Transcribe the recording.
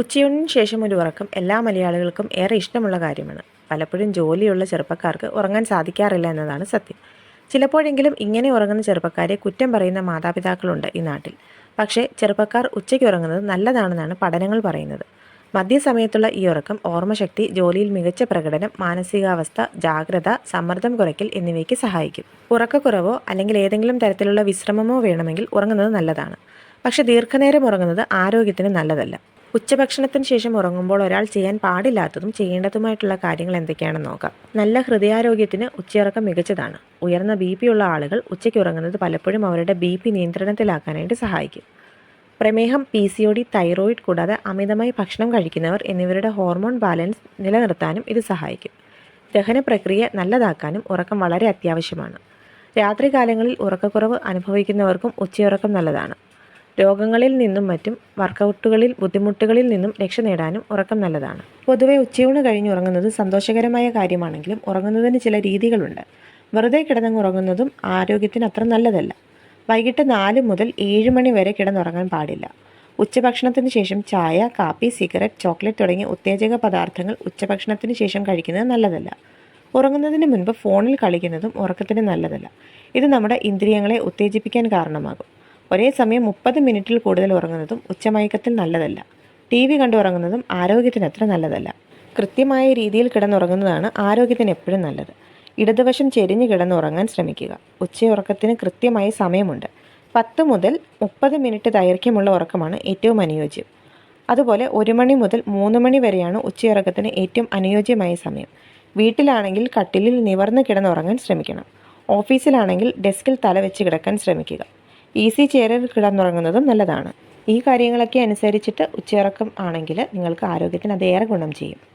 ഉച്ചയൂണിന് ശേഷം ഒരു ഉറക്കം എല്ലാ മലയാളികൾക്കും ഏറെ ഇഷ്ടമുള്ള കാര്യമാണ്. പലപ്പോഴും ജോലിയുള്ള ചെറുപ്പക്കാർക്ക് ഉറങ്ങാൻ സാധിക്കാറില്ല എന്നതാണ് സത്യം. ചിലപ്പോഴെങ്കിലും ഇങ്ങനെ ഉറങ്ങുന്ന ചെറുപ്പക്കാരെ കുറ്റം പറയുന്ന മാതാപിതാക്കളുണ്ട് ഈ നാട്ടിൽ. പക്ഷേ ചെറുപ്പക്കാർ ഉച്ചയ്ക്ക് ഉറങ്ങുന്നത് നല്ലതാണെന്നാണ് പഠനങ്ങൾ പറയുന്നത്. മധ്യസമയത്തുള്ള ഈ ഉറക്കം ഓർമ്മശക്തി ജോലിയിൽ മികച്ച പ്രകടനം മാനസികാവസ്ഥ ജാഗ്രത സമ്മർദ്ദം കുറയ്ക്കൽ എന്നിവയ്ക്ക് സഹായിക്കും. ഉറക്കക്കുറവോ അല്ലെങ്കിൽ ഏതെങ്കിലും തരത്തിലുള്ള വിശ്രമമോ വേണമെങ്കിൽ ഉറങ്ങുന്നത് നല്ലതാണ്. പക്ഷേ ദീർഘനേരം ഉറങ്ങുന്നത് ആരോഗ്യത്തിന് നല്ലതല്ല. ഉച്ചഭക്ഷണത്തിന് ശേഷം ഉറങ്ങുമ്പോൾ ഒരാൾ ചെയ്യാൻ പാടില്ലാത്തതും ചെയ്യേണ്ടതുമായിട്ടുള്ള കാര്യങ്ങൾ എന്തൊക്കെയാണെന്ന് നോക്കാം. നല്ല ഹൃദയാരോഗ്യത്തിന് ഉച്ചയിറക്കം മികച്ചതാണ്. ഉയർന്ന ബി പി ഉള്ള ആളുകൾ ഉച്ചയ്ക്ക് ഉറങ്ങുന്നത് പലപ്പോഴും അവരുടെ ബി പി നിയന്ത്രണത്തിലാക്കാനായിട്ട് സഹായിക്കും. പ്രമേഹം P C O D thyroid കൂടാതെ അമിതമായി ഭക്ഷണം കഴിക്കുന്നവർ എന്നിവരുടെ ഹോർമോൺ ബാലൻസ് നിലനിർത്താനും ഇത് സഹായിക്കും. ദഹന പ്രക്രിയ നല്ലതാക്കാനും ഉറക്കം വളരെ അത്യാവശ്യമാണ്. രാത്രികാലങ്ങളിൽ ഉറക്കക്കുറവ് അനുഭവിക്കുന്നവർക്കും ഉച്ചയുറക്കം നല്ലതാണ്. രോഗങ്ങളിൽ നിന്നും മറ്റും വർക്കൗട്ടുകളിൽ ബുദ്ധിമുട്ടുകളിൽ നിന്നും രക്ഷ നേടാനും ഉറക്കം നല്ലതാണ്. പൊതുവെ ഉച്ചയൂണ് കഴിഞ്ഞ് ഉറങ്ങുന്നത് സന്തോഷകരമായ കാര്യമാണെങ്കിലും ഉറങ്ങുന്നതിന് ചില രീതികളുണ്ട്. വെറുതെ കിടന്നങ്ങ് ഉറങ്ങുന്നതും ആരോഗ്യത്തിന് അത്ര നല്ലതല്ല. വൈകിട്ട് നാല് മുതൽ ഏഴ് മണി വരെ കിടന്നുറങ്ങാൻ പാടില്ല. ഉച്ചഭക്ഷണത്തിന് ശേഷം ചായ കാപ്പി സിഗരറ്റ് ചോക്ലേറ്റ് തുടങ്ങിയ ഉത്തേജക പദാർത്ഥങ്ങൾ ഉച്ചഭക്ഷണത്തിന് ശേഷം കഴിക്കുന്നത് നല്ലതല്ല. ഉറങ്ങുന്നതിന് മുൻപ് ഫോണിൽ കളിക്കുന്നതും ഉറക്കത്തിന് നല്ലതല്ല. ഇത് നമ്മുടെ ഇന്ദ്രിയങ്ങളെ ഉത്തേജിപ്പിക്കാൻ കാരണമാകും. ഒരേ സമയം മുപ്പത് മിനിറ്റിൽ കൂടുതൽ ഉറങ്ങുന്നതും ഉച്ചമയക്കത്തിൽ നല്ലതല്ല. ടി വി കണ്ടു ഉറങ്ങുന്നതും ആരോഗ്യത്തിന് അത്ര നല്ലതല്ല. കൃത്യമായ രീതിയിൽ കിടന്നുറങ്ങുന്നതാണ് ആരോഗ്യത്തിന് എപ്പോഴും നല്ലത്. ഇടതുവശം ചെരിഞ്ഞ് കിടന്നുറങ്ങാൻ ശ്രമിക്കുക. ഉച്ചയുറക്കത്തിന് കൃത്യമായ സമയമുണ്ട്. പത്ത് മുതൽ മുപ്പത് മിനിറ്റ് ദൈർഘ്യമുള്ള ഉറക്കമാണ് ഏറ്റവും അനുയോജ്യം. അതുപോലെ ഒരു മണി മുതൽ മൂന്ന് മണി വരെയാണ് ഉച്ചയുറക്കത്തിന് ഏറ്റവും അനുയോജ്യമായ സമയം. വീട്ടിലാണെങ്കിൽ കട്ടിലിൽ നിവർന്ന് കിടന്നുറങ്ങാൻ ശ്രമിക്കണം. ഓഫീസിലാണെങ്കിൽ ഡെസ്കിൽ തല വെച്ച് കിടക്കാൻ ശ്രമിക്കുക. ഈസി ചെയറിൽ കിടന്നുറങ്ങുന്നതും നല്ലതാണ്. ഈ കാര്യങ്ങളൊക്കെ അനുസരിച്ചിട്ട് ഉച്ചയിറക്കം ആണെങ്കിൽ നിങ്ങൾക്ക് ആരോഗ്യത്തിന് അത് ഏറെ ഗുണം ചെയ്യും.